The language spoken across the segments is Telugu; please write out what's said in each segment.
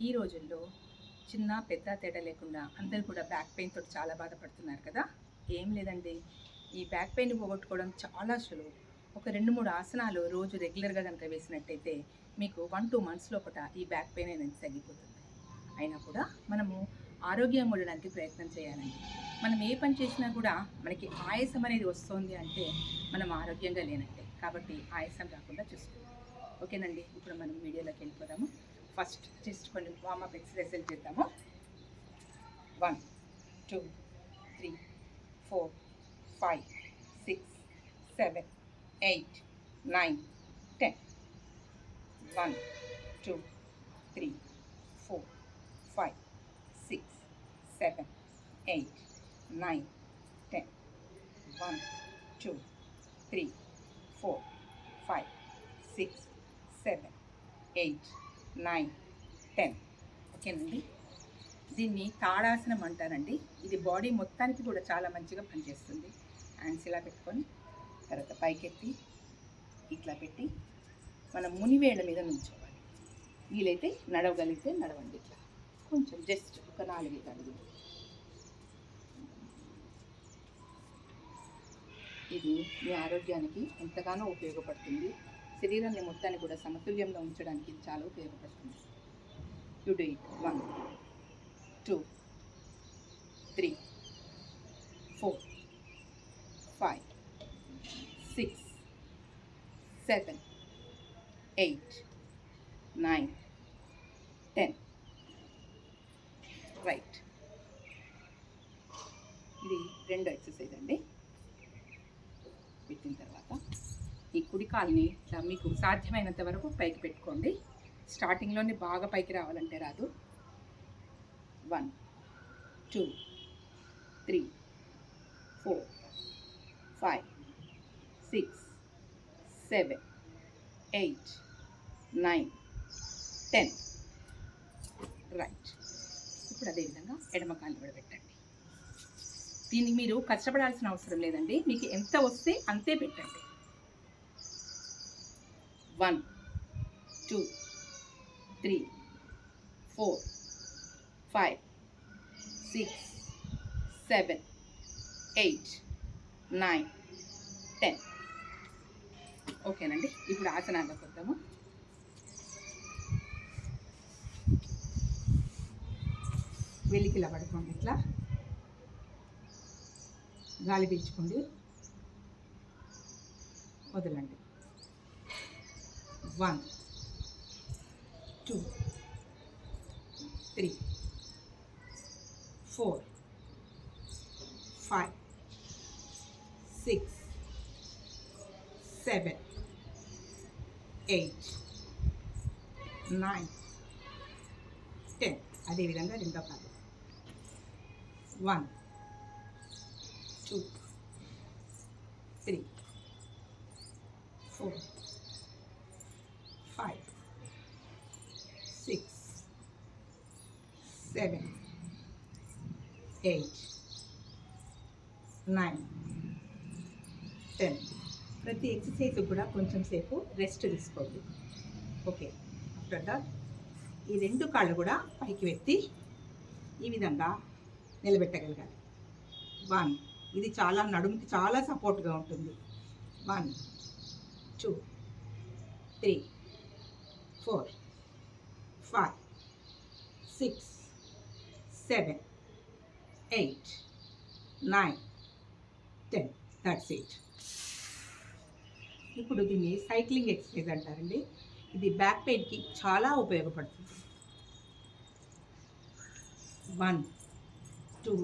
ఈ రోజుల్లో చిన్న పెద్ద తేడా లేకుండా అందరూ కూడా బ్యాక్ పెయిన్ తోటి చాలా బాధపడుతున్నారు కదా? ఏం లేదండి. ఈ బ్యాక్ పెయిన్ పోగొట్టుకోవడం చాలా సులువు. ఒక రెండు మూడు ఆసనాలు రోజు రెగ్యులర్గా కనుక వేసినట్టయితే మీకు వన్ టూ మంత్స్ లోపల ఈ బ్యాక్ పెయిన్ అనేది తగ్గిపోతుంది. అయినా కూడా మనము ఆరోగ్యంగా ఉండడానికి ప్రయత్నం చేయాలండి. మనం ఏ పని చేసినా కూడా మనకి ఆయాసం అనేది వస్తుంది అంటే మనం ఆరోగ్యంగా లేనట్టే. కాబట్టి ఆయాసం రాకుండా చూసుకోవాలి. ఓకేనండి. ఇప్పుడు మనం వీడియోలోకి వెళ్ళిపోదాము. ఫస్ట్ జస్ట్ కొన్ని వార్మప్ ఎక్సర్సైజులు చేద్దాము. One two three four five six seven eight nine ten one two three four five six seven eight nine ten one two three four five six seven eight nine ten. ఓకేనండి? దీన్ని తాడాసనం అంటారండి. ఇది బాడీ మొత్తానికి కూడా చాలా మంచిగా పనిచేస్తుంది. హ్యాండ్స్ ఇలా పెట్టుకొని తర్వాత పైకెత్తి ఇట్లా పెట్టి మనం మునివేళ్ళ మీద నుంచోవాలి. వీలైతే నడవగలిగితే నడవండి ఇట్లా. కొంచెం జస్ట్ ఒక నాలుగైదు అడుగులు ఇది మీ ఆరోగ్యానికి ఎంతగానో ఉపయోగపడుతుంది. శరీరాన్ని మొత్తాన్ని కూడా సమతుల్యంలో ఉంచడానికి చాలా ఉపయోగపడుతుంది. You do it one two three four five six seven eight nine ten right ఇది రెండు ఎక్సర్సైజ్ అండి పెట్టిన తర్వాత ఈ ఇట్లా మీకు సాధ్యమైనంత వరకు పైకి పెట్టుకోండి. స్టార్టింగ్లోనే బాగా పైకి రావాలంటే రాదు. One two three four five six seven eight nine ten right ఇప్పుడు అదేవిధంగా ఎడమకాలు కూడా పెట్టండి. దీనికి మీరు కష్టపడాల్సిన అవసరం లేదండి. మీకు ఎంత వస్తే అంతే పెట్టండి. One two three four five six seven eight nine ten. ఓకేనండి ఇప్పుడు ఆసనాల్లోకి వద్దాము. వెలికిలా పడుకోండి ఇట్లా. గాలి పీల్చుకోండి. వదలండి. One two three four five six seven eight nine ten అదేవిధంగా రెండో కాదు one two three four five six seven eight nine ten ప్రతి ఎక్సర్సైజ్ కూడా కొంచెం సేపు రెస్ట్ తీసుకోండి. ఓకే ఆఫ్టర్ దట్ ఈ రెండు కాళ్ళు కూడా పైకి ఎత్తి ఈ విధంగా నిలబెట్టగలగాలి. వన్ ఇది చాలా నడుముకి చాలా సపోర్ట్గా ఉంటుంది. One two three four five six seven eight nine ten that's it ఇప్పుడు దీన్ని సైక్లింగ్ ఎక్సర్సైజ్ అంటారండి. ఇది బ్యాక్ పెయిన్కి చాలా ఉపయోగపడుతుంది. One two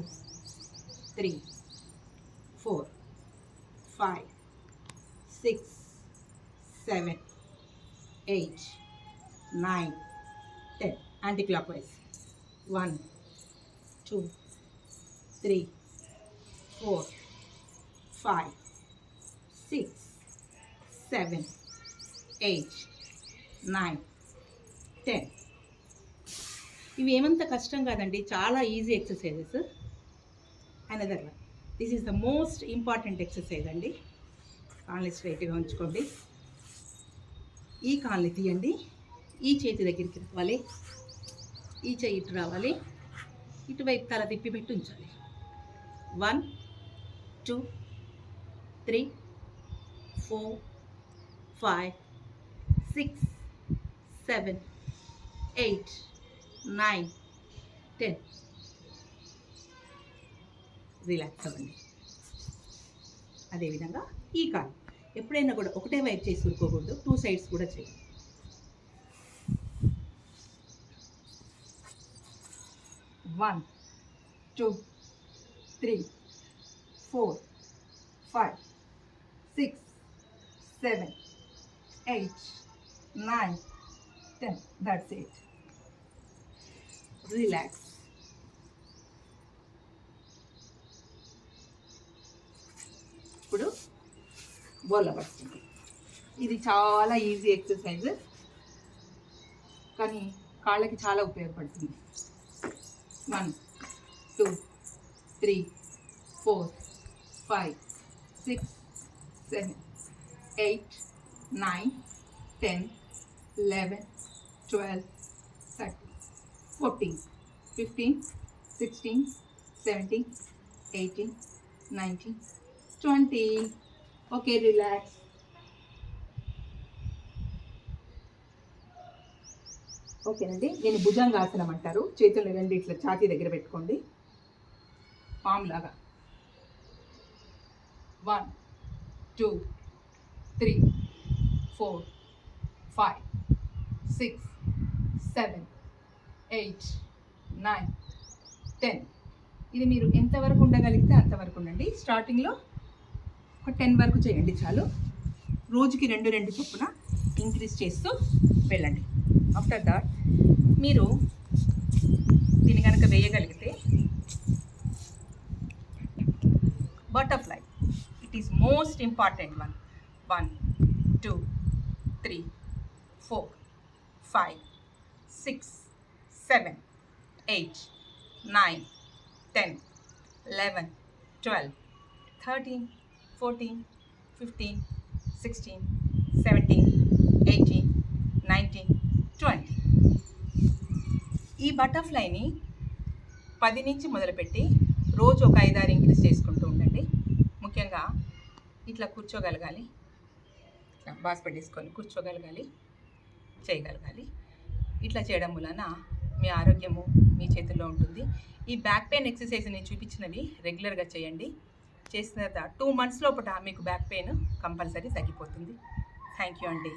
three four five six seven eight nine ten anticlockwise one two three four five six seven eight nine ten. ఇవి ఏమంత కష్టం కాదండి చాలా easy exercises. Another one this is the most important exercise అండి. కాళ్ళని స్ట్రైట్గా ఉంచుకోండి. ఈ కాళ్ళని తీయండి. ఈ చేతి దగ్గరికి రావాలి. ఈ చేయి ఇటు రావాలి. ఇటువైపు తల తిప్పి పెట్టి ఉంచాలి. One two three four five six seven eight nine ten relax అవ్వండి. అదేవిధంగా ఈ కాలు. ఎప్పుడైనా కూడా ఒకటే వైపు చేసి ఊరుకోకూడదు టూ సైడ్స్ కూడా చేయండి one two three four five six seven eight nine ten that's eight relax ఇప్పుడు బోలబడుతుంది పడుతుంది. ఇది చాలా ఈజీ ఎక్సర్సైజ్ కానీ కాళ్ళకి చాలా ఉపయోగపడుతుంది. One, two, three, four, five, six, seven, eight, nine, ten, eleven, twelve, thirteen, fourteen, fifteen, sixteen, seventeen, eighteen, nineteen, twenty. Okay, relax. ఓకేనండి. నేను భుజంగాసనం అంటారు. చేతులు రెండు ఇట్లా ఛాతీ దగ్గర పెట్టుకోండి. పామ్ లాగా. One two three four five six seven eight nine ten ఇది మీరు ఎంతవరకు ఉండగలిగితే అంతవరకు ఉండండి. స్టార్టింగ్లో ఒక టెన్ వరకు చేయండి చాలు. రోజుకి రెండు రెండు చొప్పున ఇంక్రీజ్ చేస్తూ వెళ్ళండి. ఆఫ్టర్ దాట్ మీరు దీన్ని కనుక వేయగలిగితే butterfly it is most important one one two three four five six seven eight nine ten eleven twelve thirteen fourteen fifteen sixteen seventeen eighteen nineteen twenty ఈ బటర్ఫ్లైని పది నుంచి మొదలుపెట్టి రోజు ఒక ఐదారు ఇంక్రీజ్ చేసుకుంటూ ఉండండి. ముఖ్యంగా ఇట్లా కూర్చోగలగాలి. ఇట్లా బాస్ పెట్టేసుకొని కూర్చోగలగాలి. చేయగలగాలి. ఇట్లా చేయడం వలన మీ ఆరోగ్యము మీ చేతుల్లో ఉంటుంది. ఈ బ్యాక్ పెయిన్ ఎక్సర్సైజ్ నేను చూపించినవి రెగ్యులర్గా చేయండి. చేసిన తర్వాత టూ మంత్స్ లోపల మీకు బ్యాక్ పెయిన్ కంపల్సరీ తగ్గిపోతుంది. థ్యాంక్ యూ అండి.